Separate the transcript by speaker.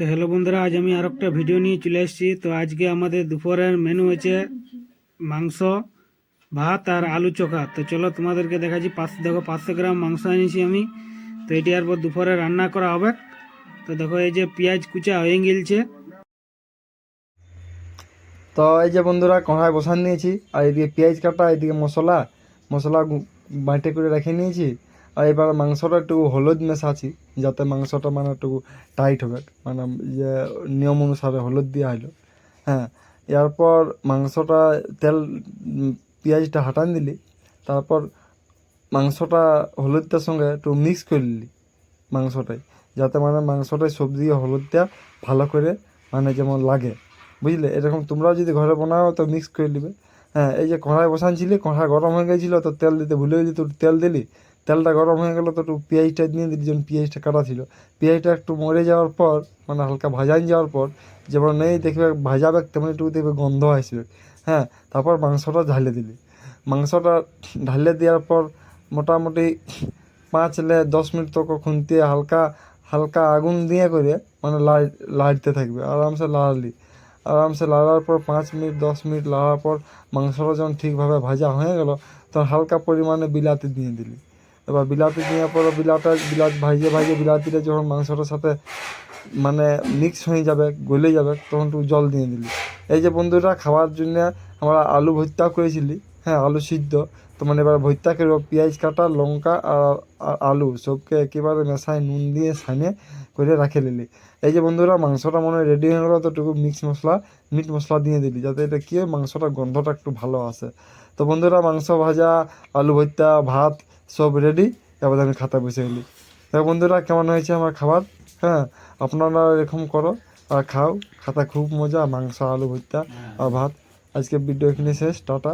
Speaker 1: তো হ্যালো বন্ধুরা, আজ আমি আর একটা ভিডিও নিয়ে চলে এসেছি। তো আজকে আমাদের দুপুরের মেনু হয়েছে মাংস, ভাত আর আলু চোখা। তো চলো তোমাদেরকে দেখাচ্ছি। পাঁচশো দেখো পাঁচশো গ্রাম মাংস এনেছি আমি। তো এটি আর পর দুপুরে রান্না করা হবে। তো দেখো এই যে পেঁয়াজ কুচা হয়ে গিলছে।
Speaker 2: তো এই যে বন্ধুরা, কড়াই বসান নিয়েছি। আর এদিকে পেঁয়াজ কাটা, এদিকে মশলা। মশলা বাটে করে রেখে নিয়েছি। আর এবার মাংসটা একটু হলুদ মেশাচ্ছি, যাতে মাংসটা মানে একটু টাইট হবে। মানে যে নিয়ম অনুসারে হলুদ দেওয়া হলো হ্যাঁ এরপর মাংসটা তেল পেঁয়াজটা হাটান দিলি। তারপর মাংসটা হলুদটার সঙ্গে একটু মিক্স করে নিলি মাংসটাই যাতে মানে মাংসটায় সবজি হলুদটা ভালো করে মানে যেমন লাগে। বুঝলে? এরকম তোমরাও যদি ঘরে বানাও তো মিক্স করে নিবে। হ্যাঁ এই যে কড়াই বসানছিলি কড়াই গরম হয়ে গেছিল তো তেল দিতে ভুলে গেলি, তো তেল দিলি। তেলটা গরম হয়ে গেলো, তো একটু পেঁয়াজটা দিয়ে দিলি, যেমন পেঁয়াজটা কাটা ছিল। পেঁয়াজটা একটু মরে যাওয়ার পর মানে হালকা ভাজান যাওয়ার পর, যেমন নেই, দেখবে ভাজাবে তেমন একটু দেখবে গন্ধ আসবে। হ্যাঁ তারপর মাংসটা ঢালে দিলি। মাংসটা ঢালে দেওয়ার পর মোটামুটি পাঁচ লে দশ মিনিট তক খুনতে হালকা হালকা আগুন দিয়ে করে মানে লাড় লাড়তে থাকবে, আরামসে লাড়ালি। আরামসে লাড়ার পর পাঁচ মিনিট, দশ মিনিট লাড়ার পর মাংসটা যখন ঠিকভাবে ভাজা হয়ে গেল, তখন হালকা পরিমাণে বিলাতি দিয়ে দিলি। এবার বিলাতি নেওয়ার পর বিলাটা বিলাত ভাইজে ভাইজে বিলাতিটা যখন মাংসটার সাথে মানে মিক্স হয়ে যাবে, গলে যাবে, তখন একটু জল দিয়ে দিলি। এই যে বন্ধুরা, খাওয়ার জন্য আমরা আলু ভর্তা করেছিলি। হ্যাঁ আলু সিদ্ধ। তো মানে এবার ভর্তা করব পেঁয়াজ, কাটা, লঙ্কা আর আলু। সবকে একেবারে মেশায় নুন দিয়ে সানে করে রাখে নিলি এই যে বন্ধুরা, মাংসটা মনে হয় রেডি হয়ে গেলো তো একটু মিক্স মশলা মিট মশলা দিয়ে দিলি, যাতে এটা কী হয়, মাংসটা গন্ধটা একটু ভালো আসে। তো বন্ধুরা, মাংস ভাজা, আলু ভর্তা, ভাত সব রেডি এবার আমি খাতা বসে গেলি তো বন্ধুরা, কেমন হয়েছে আমার খাবার? হ্যাঁ আপনারা এরকম করো, আর খাও। খাতা খুব মজা, মাংস, আলু ভর্তা আর ভাত। আজকে ভিডিও এখানে শেষ, টাটা।